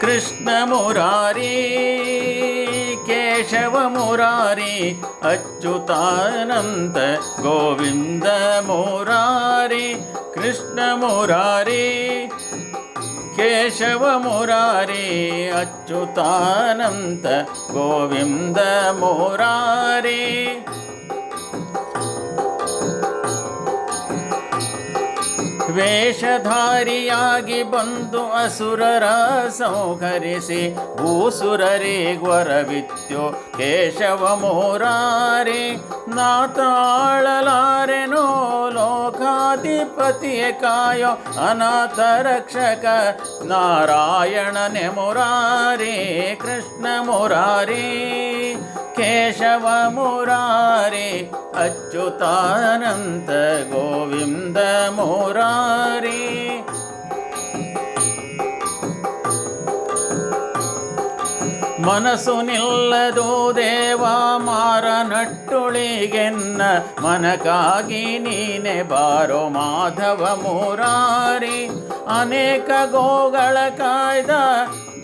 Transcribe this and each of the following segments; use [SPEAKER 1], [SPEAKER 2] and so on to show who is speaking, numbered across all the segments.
[SPEAKER 1] ಕೃಷ್ಣ ಮುರಾರಿ ಕೇಶವ ಮುರಾರಿ ಅಚ್ಯುತಾನಂತ ಗೋವಿಂದ ಮುರಾರಿ ಕೃಷ್ಣ ಮುರಾರಿ ಕೇಶವ ವೇಷಧಾರಿಯಾಗಿ ಬಂದು ಅಸುರರ ಸಂಹರಿಸಿ ಭೂಸುರರೇ ಗೊರವಿತ್ಯೋ ಕೇಶವ ಮುರಾರಿ, ನಾತಾಳಲಾರೆನೋ ಲೋಕಾಧಿಪತಿಯ ಕಾಯೋ ಅನಾಥ ರಕ್ಷಕ ನಾರಾಯಣನೆ ಮುರಾರಿ, ಕೃಷ್ಣ ಮುರಾರಿ, ಕೇಶವ ಮುರಾರಿ ಅಚ್ಯುತಾನಂತ ಗೋವಿಂದ ಮೋರಾರಿ. ಮನಸ್ಸು ನಿಲ್ಲದು ದೇವ ಮಾರ ನಟ್ಟುಳಿಗೆನ್ನ ಮನಕ್ಕಾಗಿ ನೀನೆ ಬಾರೋ ಮಾಧವ ಮುರಾರಿ. ಅನೇಕ ಗೋಗಳ ಕಾಯ್ದ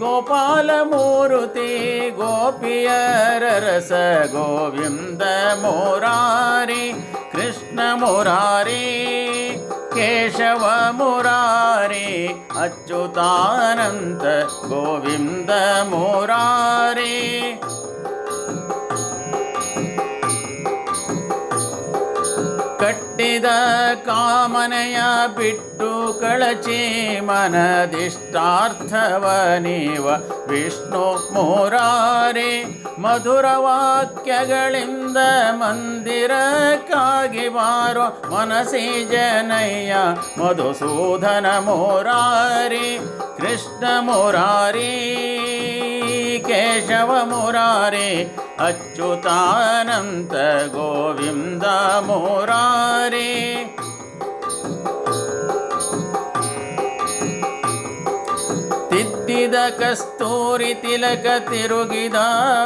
[SPEAKER 1] गोपालमूरुति गोपीयरस गोविन्दमुरारि मोरारी कृष्ण अच्युतानन्द गोविन्दमुरारी ಕಟ್ಟಿದ ಕಾಮನೆಯ ಬಿಟ್ಟು ಕಳಚಿ ಮನದಿಷ್ಟಾರ್ಥವ ನೀವ ವಿಷ್ಣು ಮುರಾರಿ ಮಧುರ ವಾಕ್ಯಗಳಿಂದ ಮಂದಿರಕ್ಕಾಗಿ ಬಾರೋ ಮನಸಿ ಜನಯ್ಯ ಮಧುಸೂದನ ಮುರಾರಿ, ಕೃಷ್ಣ ಮುರಾರಿ, ಕೇಶವ ಮುರಾರಿ ಅಚ್ಯುತಾನಂತ ಗೋವಿಂದ ಮೋರಾರಿ. ತಿದ್ದಿದ ಕಸ್ತೂರಿ ತಿಲಕ ತಿರುಗಿದ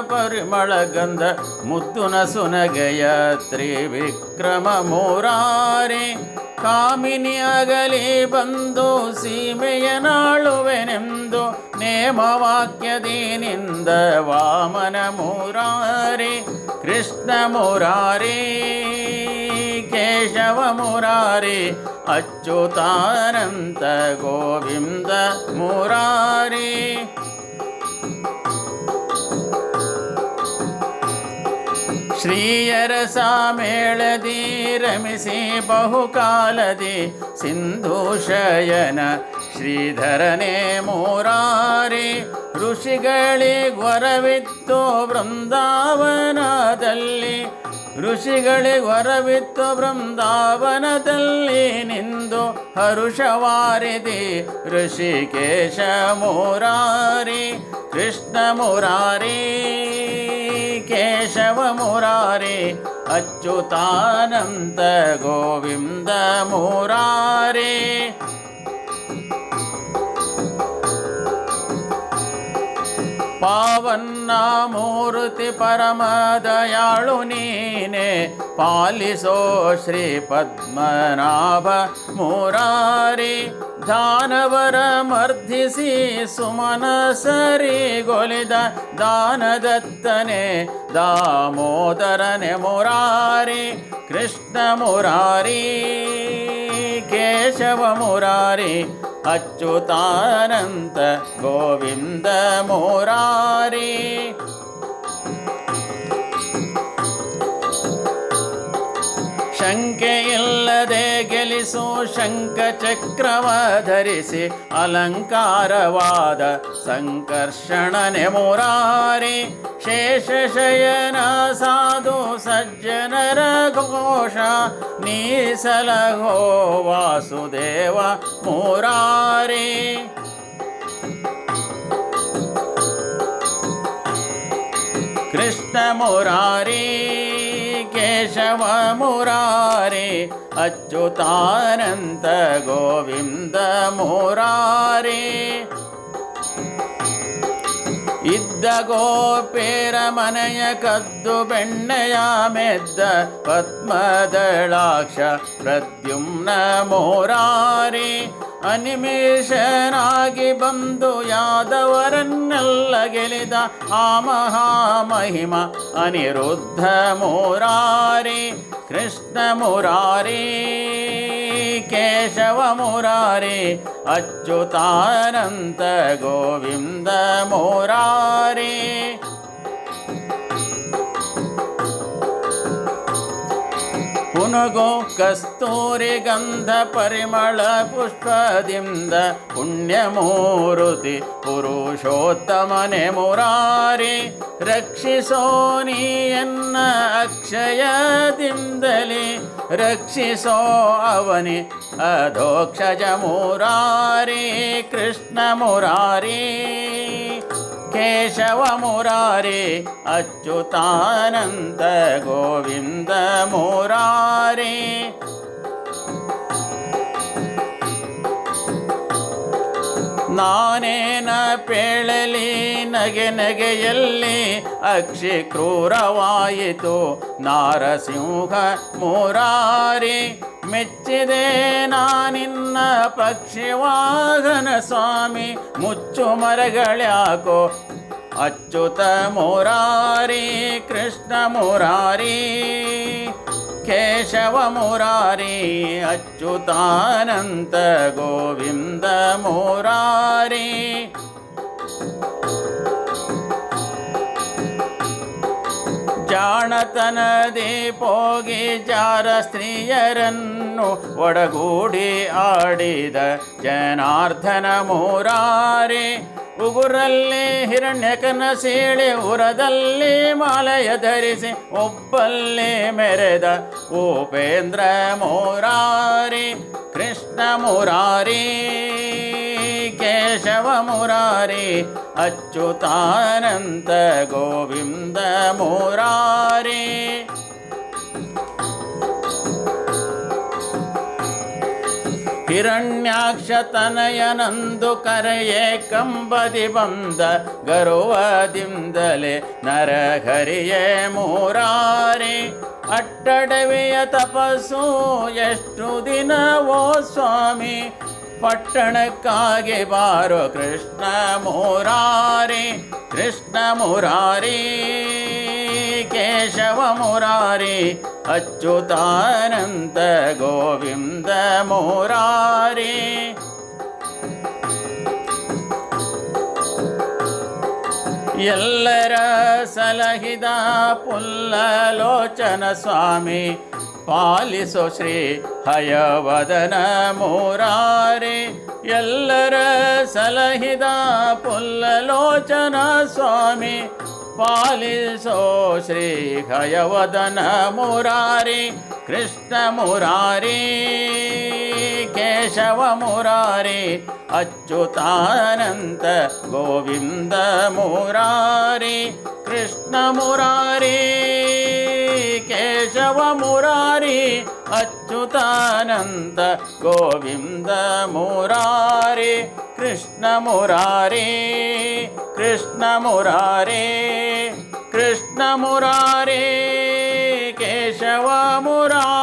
[SPEAKER 1] ಪರಿಮಳ ಗಂಧ ಮುದ್ದುನ ಸುನಗೆಯ ತ್ರಿವಿಕ್ರಮ ಮೋರಾರಿ. ಕಾಮಿನಿ ಅಗಲಿ ಬಂದು ಸೀಮೆಯ ನಾಳುವೆನೆಂದು वाक्य वामनमुरारे कृष्णमुरारे केशवमुरारे कृष्णमुरारी गोविन्द मुरारे। श्रीयरसा मेळीरमिसि बहुकालदि सिन्धुशयन ಶ್ರೀಧರನೇ ಮುರಾರಿ ಋಷಿಗಳಿಗೊರವಿತ್ತು ವೃಂದಾವನದಲ್ಲಿ ಋಷಿಗಳಿಗೊರವಿತ್ತು ವೃಂದಾವನದಲ್ಲಿ ನಿಂದು ಹರುಷವಾರಿದಿ ಋಷಿಕೇಶ ಮುರಾರಿ, ಕೃಷ್ಣ ಮುರಾರಿ, ಕೇಶವ ಮುರಾರಿ, ಅಚ್ಯುತಾನಂದ ಗೋವಿಂದ ಮುರಾರಿ. ಪಾವನ್ನ ಮೂರ್ತಿ ಪರಮ ದಯಾಳು ನೀನೆ, ಪಾಲಿಸೋ ಶ್ರೀ ಪದ್ಮನಾಭ ಮುರಾರಿ, ದಾನವರ ಮರ್ಧಿಸಿ ಸುಮನ ಸರಿಗೊಲಿದ ದಾನದತ್ತನೆ, ದಾಮೋದರನೆ ಮುರಾರಿ, ಕೃಷ್ಣ ಮುರಾರಿ, ಕೇಶವ ಮುರಾರಿ ಅಚ್ಯುತಾನಂತ ಗೋವಿಂದ ಮುರಾರಿ. ಶಂಕೆ ಇಲ್ಲದೆ ಗೆಲಿಸು ಶಂಕ ಚಕ್ರವ ಧರಿಸಿ ಅಲಂಕಾರವಾದ ಸಂಕರ್ಷಣನೆ ಮುರಾರಿ. ಶೇಷ ಶಯನ ಸಾಧು सज्जनरघोष नीसलगो वासुदेव मुरारे। कृष्णमुरारी केशव मुरारी अच्युतानन्द गोविन्द मोरारी। ಇದ್ದ ಗೋಪೇರ ಮನೆಯ ಕದ್ದು ಬೆಣ್ಣೆಯ ಮೆದ್ದ ಪದ್ಮದಳಾಕ್ಷ ಪ್ರದ್ಯುಮ್ನ ಮೋರಾರಿ ಅನಿಮೇಷನಾಗಿ ಬಂದು ಯಾದವರನ್ನೆಲ್ಲ ಗೆಲಿದ ಆ ಮಹಾಮಹಿಮ ಅನಿರುದ್ಧ ಮುರಾರಿ ಕೃಷ್ಣ ಮುರಾರಿ. केशवमुरारे अच्युतानन्त गोविन्द मुरारे ಪುನಗೋ ಕಸ್ತೂರಿ ಗಂಧ ಪರಿಮಳ ಪುಷ್ಪದಿಂದ ಪುಣ್ಯಮೂರುತಿ ಪುರುಷೋತ್ತಮನೆ ಮುರಾರಿ ರಕ್ಷಿಸೋ ನೀಯನ್ನ ಅಕ್ಷಯದಿಂದಲೇ ರಕ್ಷಿಸೋ ಅವನಿ ಅಧೋಕ್ಷಜ ಮುರಾರಿ ಕೃಷ್ಣ ಮುರಾರಿ. ಕೇಶವ ಮುರಾರಿ ಅಚ್ಯುತಾನಂದ ಗೋವಿಂದ ಮುರಾರಿ. ನಾನೇನ ಪೇಳಲಿ ನಗೆ ನಗೆಯಲ್ಲಿ ಅಕ್ಷಿ ಕ್ರೂರವಾಯಿತು ನಾರಸಿಂಹ ಮುರಾರಿ. ಮೆಚ್ಚಿದೆ ನಾನಿನ್ನ ಪಕ್ಷಿವಾಹನ ಸ್ವಾಮಿ, ಮುಚ್ಚು ಮರಗಳ್ಯಾಕೋ. ಅಚ್ಯುತ ಮುರಾರಿ, ಕೃಷ್ಣ ಮುರಾರಿ, ಕೇಶವ ಮುರಾರಿ ಅಚ್ಯುತಾನಂತ ಗೋವಿಂದ ಮುರಾರಿ. ಜಾಣತನದಿ ಪೋಗಿ ಜಾರ ಸ್ತ್ರೀಯರನ್ನು ಒಡಗೂಡಿ ಆಡಿದ ಜನಾರ್ದನ ಮೂರಾರಿ. ಉಗುರಲ್ಲಿ ಹಿರಣ್ಯಕನ ಸೀಳಿ ಉರದಲ್ಲಿ ಮಾಲೆಯ ಧರಿಸಿ ಒಬ್ಬಲ್ಲಿ ಮೆರೆದ ಉಪೇಂದ್ರ ಮುರಾರಿ. ಕೃಷ್ಣ ಮುರಾರಿ, ಕೇಶವ ಮುರಾರಿ ಅಚ್ಯುತಾನಂತ ಗೋವಿಂದ ಮುರಾರಿ. ಹಿರಣ್ಯಾಕ್ಷತನಯನಂದು ಕರೆಯೇ ಕಂಬದಿ ಬಂದ ಗರುವದಿಂದಲೇ ನರಹರಿಯೇ ಮುರಾರಿ. ಅಟ್ಟಡವಿಯ ತಪಸ್ಸು ಎಷ್ಟು ದಿನವೋ ಸ್ವಾಮಿ ಪಟ್ಟಣಕ್ಕಾಗಿ ಬಾರೋ ಕೃಷ್ಣ ಮುರಾರಿ ಕೃಷ್ಣ ಮುರಾರಿ, ಕೇಶವ ಮುರಾರಿ, ಅಚ್ಯುತಾನಂದ ಗೋವಿಂದ ಮುರಾರಿ. ಎಲ್ಲರ ಸಲಹಿದ ಪುಲ್ಲಲೋಚನ ಸ್ವಾಮಿ ಪಾಲಿಸೋ ಶ್ರೀ ಹಯವದನ ಮುರಾರಿ ಎಲ್ಲರ ಸಲಹಿದ ಪುಲ್ಲಲೋಚನ ಸ್ವಾಮಿ ಪಾಲಿಸೋ ಶ್ರೀ ಹಯವದನ ಮುರಾರಿ ಕೃಷ್ಣ ಮುರಾರಿ ಕೇಶವ ಮುರಾರಿ ಅಚ್ಯುತಾನಂತ ಗೋವಿಂದ ಮುರಾರಿ ಕೃಷ್ಣ ಮುರಾರಿ ಕೇಶವ ಮುರಾರಿ ಅಚ್ಯುತಾನಂತ ಗೋವಿಂದ ಮುರಾರಿ ಕೃಷ್ಣ ಮುರಾರಿ ಕೃಷ್ಣ ಮುರಾರಿ ಕೃಷ್ಣ ಮುರಾರಿ ಕೇಶವ ಮುರಾರಿ